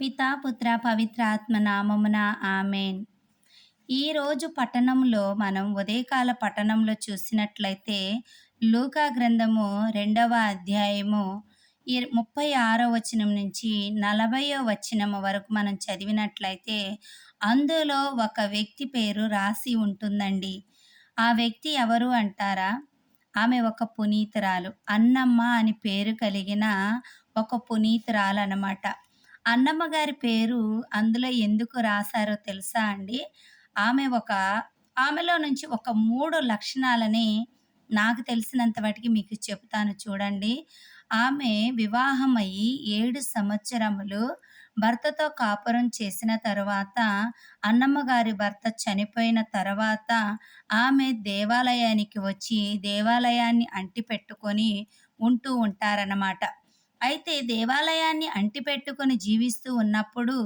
పితా పుత్ర పవిత్ర నామమున ఆమెన్. ఈరోజు పట్టణంలో మనం ఉదయకాల పట్టణంలో చూసినట్లయితే లూకా గ్రంథము రెండవ అధ్యాయము ఈ ముప్పై ఆరో వచనం నుంచి నలభయో వచనం వరకు మనం చదివినట్లయితే అందులో ఒక వ్యక్తి పేరు రాసి ఉంటుందండి. ఆ వ్యక్తి ఎవరు అంటారా? ఆమె ఒక పునీతురాలు అన్నమ్మ అని పేరు కలిగిన ఒక పునీతురాలు అనమాట అన్నమ్మ గారి పేరు అందులో ఎందుకు రాశారో తెలుసా అండి? ఆమె ఒక ఆమెలో నుంచి ఒక మూడు లక్షణాలని నాకు తెలిసినంత వాటికి మీకు చెప్తాను చూడండి. ఆమె వివాహమయ్యి ఏడు సంవత్సరములు భర్తతో కాపురం చేసిన తర్వాత అన్నమ్మ గారి భర్త చనిపోయిన తర్వాత ఆమె దేవాలయానికి వచ్చి దేవాలయాన్ని అంటిపెట్టుకొని ఉంటూ ఉంటారన్నమాట. అయితే దేవాలయాన్ని అంటిపెట్టుకొని జీవిస్తూ ఉన్నప్పుడు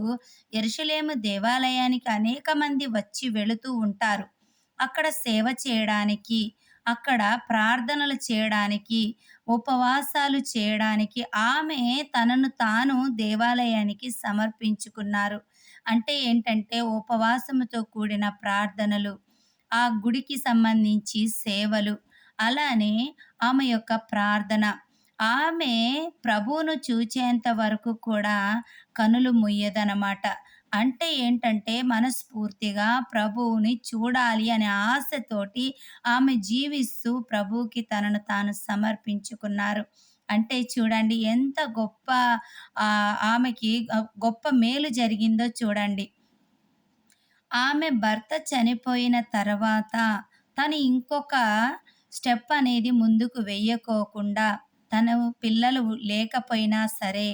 ఎరుషలేము దేవాలయానికి అనేక మంది వచ్చి వెళుతూ ఉంటారు. అక్కడ సేవ చేయడానికి అక్కడ ప్రార్థనలు చేయడానికి ఉపవాసాలు చేయడానికి ఆమె తనను తాను దేవాలయానికి సమర్పించుకున్నారు. అంటే ఏంటంటే ఉపవాసముతో కూడిన ప్రార్థనలు ఆ గుడికి సంబంధించి సేవలు అలానే ఆమె యొక్క ప్రార్థన ఆమె ప్రభువును చూచేంత వరకు కూడా కనులు ముయ్యదనమాట అంటే ఏంటంటే మనస్ఫూర్తిగా ప్రభువుని చూడాలి అనే ఆశతోటి ఆమె జీవిస్తూ ప్రభువుకి తనను తాను సమర్పించుకున్నారు. అంటే చూడండి ఎంత గొప్ప ఆమెకి గొప్ప మేలు జరిగిందో చూడండి. ఆమె భర్త చనిపోయిన తర్వాత తను ఇంకొక స్టెప్ అనేది ముందుకు వెయ్యకోకుండా తన పిల్లలు లేకపోయినా సరే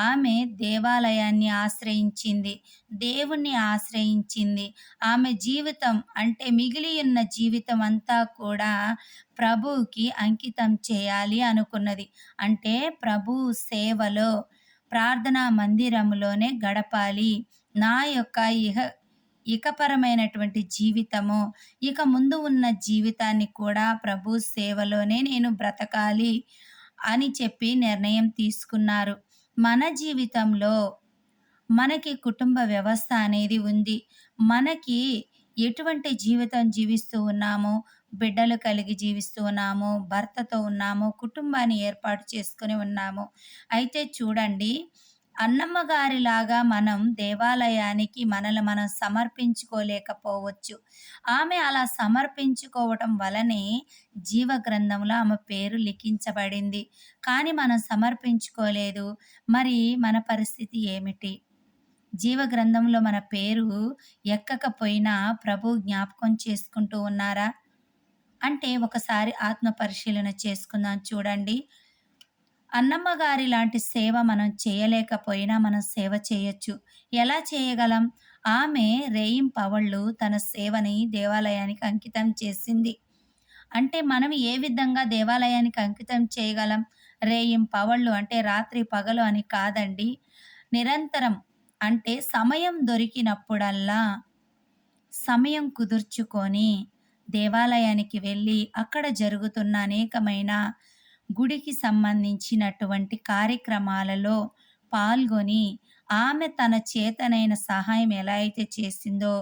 ఆమె దేవాలయాన్ని ఆశ్రయించింది. దేవుణ్ణి ఆశ్రయించింది. ఆమె జీవితం అంటే మిగిలి ఉన్న జీవితం అంతా కూడా ప్రభువుకి అంకితం చేయాలి అనుకున్నది. అంటే ప్రభు సేవలో ప్రార్థనా మందిరంలోనే గడపాలి. నా యొక్క ఇహ ఇకపరమైనటువంటి జీవితము ఇక ముందు ఉన్న జీవితాన్ని కూడా ప్రభు సేవలోనే నేను బ్రతకాలి. అని చెప్పి నిర్ణయం తీసుకున్నారు. మన జీవితంలో మనకి కుటుంబ వ్యవస్థ అనేది ఉంది. మనకి ఎటువంటి జీవితం జీవిస్తూ ఉన్నామో? బిడ్డలు కలిగి జీవిస్తూ ఉన్నాము? భర్తతో ఉన్నాము? కుటుంబాన్ని ఏర్పాటు చేసుకొని ఉన్నాము? అయితే చూడండి అన్నమ్మ గారిలాగా మనం దేవాలయానికి మనల్ని మనం సమర్పించుకోలేకపోవచ్చు. ఆమె అలా సమర్పించుకోవటం వలనే జీవ గ్రంథంలో ఆమె పేరు లిఖించబడింది. కానీ మనం సమర్పించుకోలేదు. మరి మన పరిస్థితి ఏమిటి? జీవ గ్రంథంలో మన పేరు ఎక్కకపోయినా ప్రభు జ్ఞాపకం చేసుకుంటూ ఉన్నారా? అంటే ఒకసారి ఆత్మ పరిశీలన చేసుకుందాం చూడండి. అన్నమ్మ గారి లాంటి సేవ మనం చేయలేకపోయినా మనం సేవ చేయొచ్చు. ఎలా చేయగలం? ఆమె రేయిం పవళ్ళు తన సేవని దేవాలయానికి అంకితం చేసింది. అంటే మనం ఏ విధంగా దేవాలయానికి అంకితం చేయగలం? రేయిం పవళ్ళు అంటే రాత్రి పగలు అని కాదండి. నిరంతరం అంటే సమయం దొరికినప్పుడల్లా సమయం కుదుర్చుకొని దేవాలయానికి వెళ్ళి అక్కడ జరుగుతున్న అనేకమైన గుడికి సంబంధించినటువంటి కార్యక్రమాలలో పాల్గొని ఆమె తన చేతనైన సహాయం ఎలా అయితే చేసిందో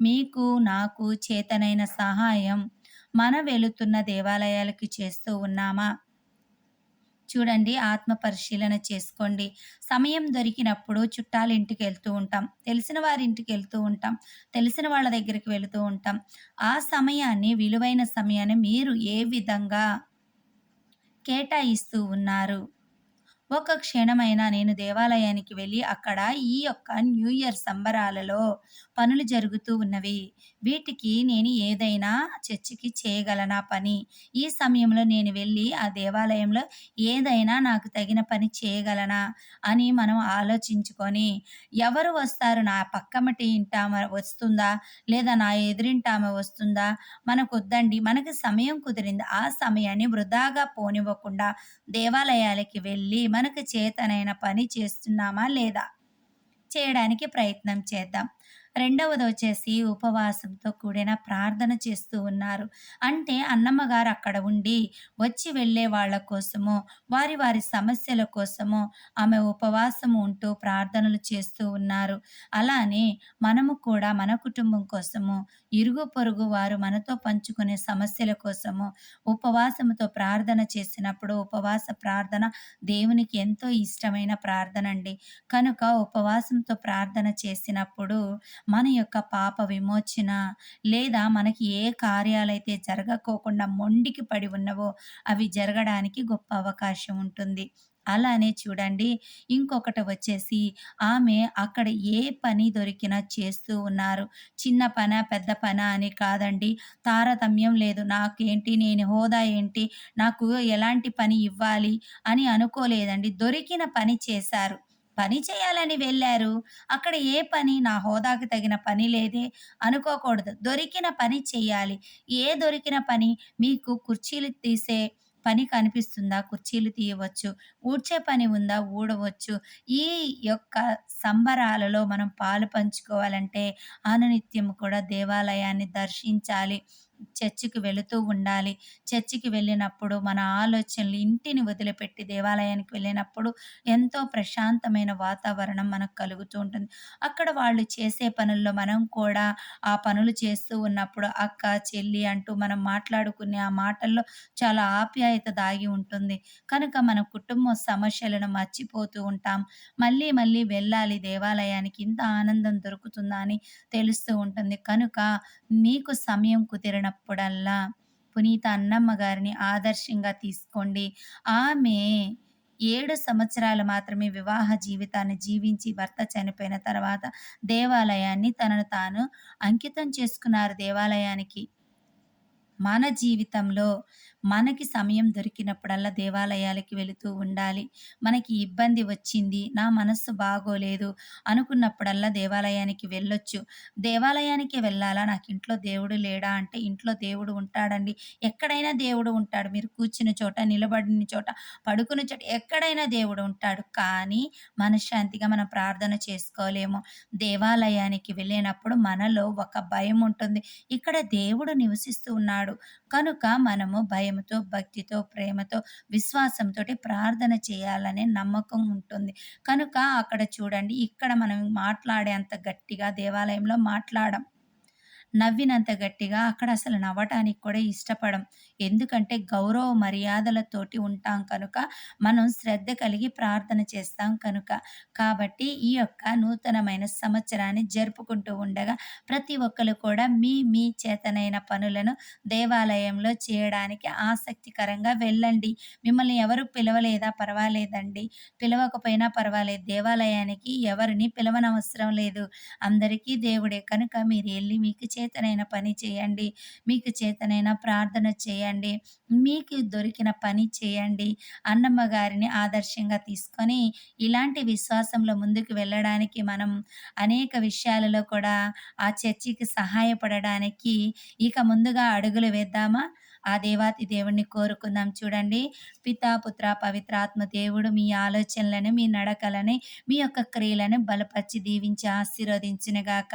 మీకు నాకు చేతనైన సహాయం మన వెళుతున్న దేవాలయాలకి చేస్తూ ఉన్నామా? చూడండి ఆత్మ పరిశీలన చేసుకోండి. సమయం దొరికినప్పుడు చుట్టాల ఇంటికి వెళ్తూ ఉంటాం. తెలిసిన వారి ఇంటికి వెళ్తూ ఉంటాం. తెలిసిన వాళ్ళ దగ్గరికి వెళుతూ ఉంటాం. ఆ సమయాన్ని విలువైన సమయాన్ని మీరు ఏ విధంగా కేటాయిస్తూ ఉన్నారు. ఒక క్షణమైనా నేను దేవాలయానికి వెళ్ళి అక్కడ ఈ యొక్క న్యూ ఇయర్ సంబరాలలో పనులు జరుగుతూ ఉన్నవి. వీటికి నేను ఏదైనా చర్చికి చేయగలనా పని? ఈ సమయంలో నేను వెళ్ళి ఆ దేవాలయంలో ఏదైనా నాకు తగిన పని చేయగలనా అని మనం ఆలోచించుకొని ఎవరు వస్తారు? నా పక్కమటి ఇంటామ వస్తుందా? లేదా నా ఎదురింటామె వస్తుందా? మనకు వద్దండి మనకి సమయం కుదిరింది. ఆ సమయాన్ని వృధాగా పోనివ్వకుండా దేవాలయాలకి వెళ్ళి మనకు చేతనైన పని చేస్తున్నామా లేదా చేయడానికి ప్రయత్నం చేద్దాం రెండవది వచ్చేసి ఉపవాసంతో కూడిన ప్రార్థన చేస్తూ ఉన్నారు. అంటే అన్నమ్మ గారు అక్కడ ఉండి వచ్చి వెళ్ళే వాళ్ళ కోసము, వారి వారి సమస్యల కోసము ఆమె ఉపవాసం ఉంటూ ప్రార్థనలు చేస్తూ ఉన్నారు. అలానే మనము కూడా మన కుటుంబం కోసము, ఇరుగు పొరుగు వారు మనతో పంచుకునే సమస్యల కోసము ఉపవాసముతో ప్రార్థన చేసినప్పుడు ఉపవాస ప్రార్థన దేవునికి ఎంతో ఇష్టమైన ప్రార్థన అండి కనుక ఉపవాసంతో ప్రార్థన చేసినప్పుడు మన యొక్క పాప విమోచన లేదా మనకి ఏ కార్యాలైతే జరగకోకుండా మొండికి పడి ఉన్నవో అవి జరగడానికి గొప్ప అవకాశం ఉంటుంది. అలానే చూడండి ఇంకొకటి వచ్చేసి ఆమె అక్కడ ఏ పని దొరికినా చేస్తూ ఉన్నారు. చిన్న పన పెద్ద పన అని కాదండి. తారతమ్యం లేదు. నాకేంటి, నేను హోదా ఏంటి, నాకు ఎలాంటి పని ఇవ్వాలి అని అనుకోలేదండి. దొరికిన పని చేశారు. పని చేయాలని వెళ్ళారు అక్కడ ఏ పని నా హోదాకి తగిన పని లేదే అనుకోకూడదు. దొరికిన పని చేయాలి. ఏ దొరికిన పని మీకు కుర్చీలు తీసే పని కనిపిస్తుందా? కుర్చీలు తీయవచ్చు. ఊడ్చే పని ఉందా? ఊడవచ్చు. ఈ యొక్క సంబరాలలో మనం పాలు పంచుకోవాలంటే అనునిత్యం కూడా దేవాలయాన్ని దర్శించాలి. చర్చికి వెళుతూ ఉండాలి. చర్చికి వెళ్ళినప్పుడు మన ఆలోచనలు ఇంటిని వదిలిపెట్టి దేవాలయానికి వెళ్ళినప్పుడు ఎంతో ప్రశాంతమైన వాతావరణం మనకు కలుగుతూ ఉంటుంది. అక్కడ వాళ్ళు చేసే పనుల్లో మనం కూడా ఆ పనులు చేస్తూ ఉన్నప్పుడు అక్క, చెల్లి అంటూ మనం మాట్లాడుకునే ఆ మాటల్లో చాలా ఆప్యాయత దాగి ఉంటుంది. కనుక మన కుటుంబ సమస్యలను మర్చిపోతూ ఉంటాం. మళ్ళీ మళ్ళీ వెళ్ళాలి దేవాలయానికి ఇంత ఆనందం దొరుకుతుందా అని తెలుస్తూ ఉంటుంది. కనుక మీకు సమయం కుదిరినప్పుడల్లా పునీత అన్నమ్మ గారిని ఆదర్శంగా తీసుకోండి. ఆమె ఏడు సంవత్సరాలు మాత్రమే వివాహ జీవితాన్ని జీవించి భర్త చనిపోయిన తర్వాత దేవాలయాన్ని తనను తాను అంకితం చేసుకున్నారు దేవాలయానికి. మన జీవితంలో మనకి సమయం దొరికినప్పుడల్లా దేవాలయాలకి వెళుతూ ఉండాలి. మనకి ఇబ్బంది వచ్చింది, నా మనస్సు బాగోలేదు అనుకున్నప్పుడల్లా దేవాలయానికి వెళ్ళొచ్చు. దేవాలయానికి వెళ్ళాలా? నాకు ఇంట్లో దేవుడు లేడా? అంటే ఇంట్లో దేవుడు ఉంటాడండి. ఎక్కడైనా దేవుడు ఉంటాడు. మీరు కూర్చున్న చోట, నిలబడిన చోట, పడుకున్న చోట ఎక్కడైనా దేవుడు ఉంటాడు. కానీ మనశ్శాంతిగా మనం ప్రార్థన చేసుకోలేము. దేవాలయానికి వెళ్ళినప్పుడు మనలో ఒక భయం ఉంటుంది. ఇక్కడ దేవుడు నివసిస్తూ ఉన్నాడు. కనుక మనము భయముతో, భక్తితో, ప్రేమతో, విశ్వాసంతో ప్రార్థన చేయాలనే నమ్మకం ఉంటుంది. కనుక అక్కడ చూడండి ఇక్కడ మనం మాట్లాడేంత గట్టిగా దేవాలయంలో మాట్లాడం. నవ్వినంత గట్టిగా అక్కడ అసలు నవ్వటానికి కూడా ఇష్టపడం. ఎందుకంటే గౌరవ మర్యాదలతోటి ఉంటాం కనుక, మనం శ్రద్ధ కలిగి ప్రార్థన చేస్తాం కనుక. కాబట్టి ఈ యొక్క నూతనమైన సంవత్సరాన్ని జరుపుకుంటూ ఉండగా ప్రతి ఒక్కరు కూడా మీ మీ చేతనైన పనులను దేవాలయంలో చేయడానికి ఆసక్తికరంగా వెళ్ళండి. మిమ్మల్ని ఎవరు పిలవలేదా? పర్వాలేదండి. పిలవకపోయినా పర్వాలేదు. దేవాలయానికి ఎవరిని పిలవనవసరం లేదు. అందరికీ దేవుడే. కనుక మీరు వెళ్ళి మీకు చేతనైన పని చేయండి. మీకు చేతనైన ప్రార్థన చేయండి. మీకు దొరికిన పని చేయండి. అన్నమ్మ గారిని ఆదర్శంగా తీసుకొని ఇలాంటి విశ్వాసంలో ముందుకు వెళ్ళడానికి మనం అనేక విషయాలలో కూడా ఆ చర్చికి సహాయపడడానికి ఇక ముందుగా అడుగులు వేద్దామా? ఆ దేవాతి దేవుణ్ణి కోరుకుందాం. చూడండి పితా, పుత్ర, పవిత్రాత్మ దేవుడు మీ ఆలోచనలను, మీ నడకలని, మీ యొక్క క్రియలను బలపరిచి దీవించి ఆశీర్వదించినగాక గాక.